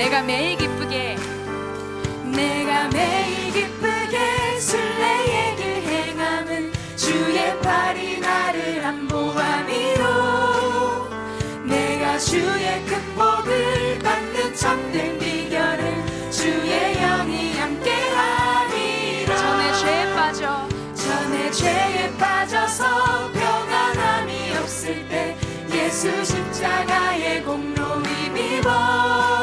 내가 매일 기쁘게 내가 매일 기쁘게 순례의 길 행함은 주의 팔이 나를 안보함이로. 내가 주의 큰 복을 받는 참된 비결은 주의 영이 함께함이라 전에 죄에 빠져. 전에 죄에 빠져서 평안함이 없을 때 예수 십자가의 공로 힘입어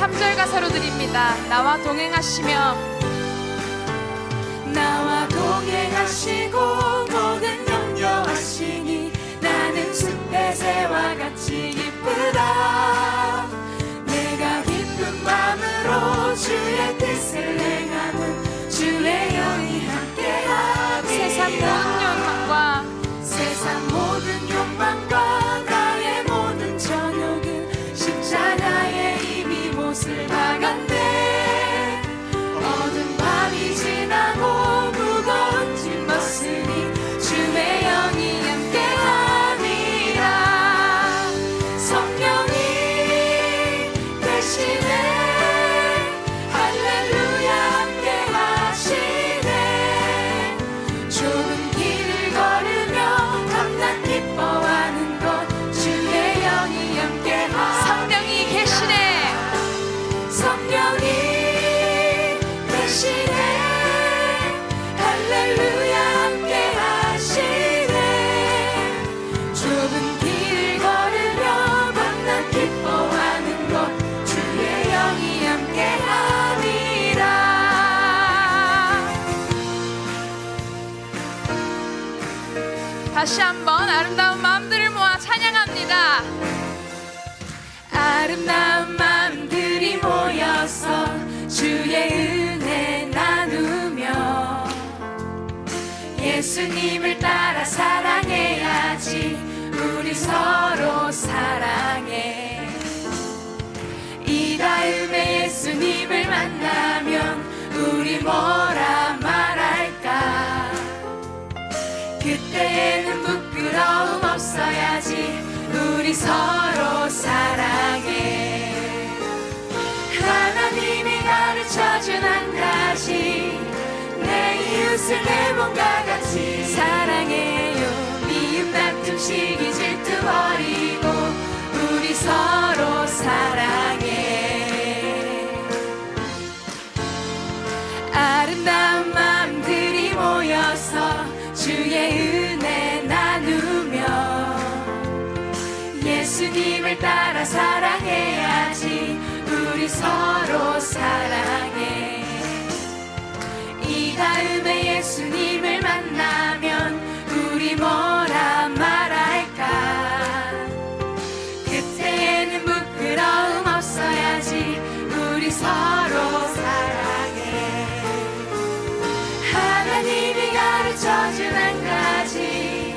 3절 가사로 드립니다. 나와 동행하시며 나와 동행하시고 Don't 다시 한번 아름다운 마음들을 모아 찬양합니다. 아름다운 마음들이 모여서 주의 은혜 나누며 예수님을 따라 사랑해야지 우리 서로 사랑해. 이 다음에 예수님을 만나면 우리 뭐라 이웃을 내 몸과 같이. 사랑해요. 미움 다툼 시기 질투 버리고 우리 서로 사랑해. 아름다운 마음들이 모여서 주의 은혜 나누며 예수님을 따라 사랑해야지 우리 서로 사랑해. 이 다음에 예수님을 만나면 우리 뭐라 말할까? 그때에는 부끄러움 없어야지 우리 서로 사랑해. 하나님이 가르쳐준 한 가지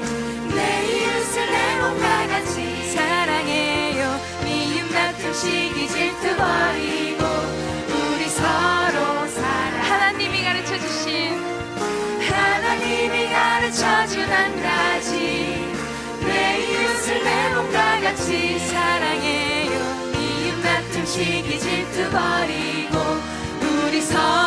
내 이웃을 내 몸과 같이 사랑해요. 미움 다툼 시기 질투 버리고 가르쳐 주신 하나님이 가르쳐 준 한 가지. 내 이웃을 내 몸과 같이 사랑해요. 이웃 같은 시기 질투 버리고 우리 서